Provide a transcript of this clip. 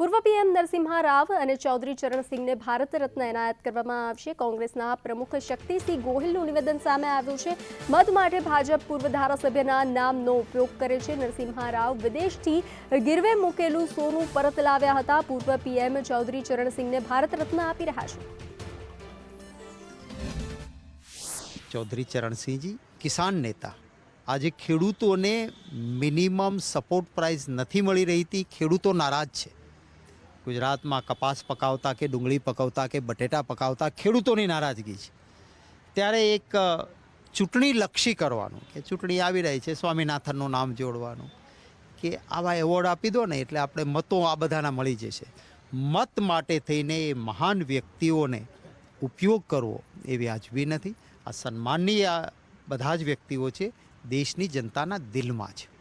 પૂર્વ પીએમ નરસિંહા રાવ અને ચૌધરી ચરણસિંહને ભારત રત્ન એનાયત કરવામાં આવશે. કોંગ્રેસના પ્રમુખ શક્તિસિંહ ગોહિલનું નિવેદન સામે આવ્યું છે. મત માટે ભાજપ પૂર્વ ધારાસભ્યના નામનો ઉપયોગ કરે છે. નરસિંહા રાવ વિદેશથી ગીરવે મૂકેલું સોનું પરત લાવ્યા હતા. પૂર્વ પીએમ ચૌધરી ચરણસિંહને ભારત રત્ન આપી રહ્યા છે. ચૌધરી ચરણસિંહજી, કિસાન નેતા. આજે ખેડૂતોને મિનિમમ સપોર્ટ પ્રાઇસ નથી મળી રહી હતી. ખેડૂતો નારાજ છે. ગુજરાતમાં કપાસ પકાવતા કે ડુંગળી પકાવતા કે બટેટા પકાવતા ખેડૂતોની નારાજગી છે. ત્યારે એક ચૂંટણી લક્ષી કરવાનું, કે ચૂંટણી આવી રહી છે, સ્વામિનાથનનું નામ જોડવાનું, કે આવા એવોર્ડ આપી દો ને એટલે આપણે મતો આ બધાના મળી જશે. મત માટે થઈને એ મહાન વ્યક્તિઓને ઉપયોગ કરવો એ વ્યાજબી નથી. આ સન્માનની આ બધા જ વ્યક્તિઓ છે, દેશની જનતાના દિલમાં છે.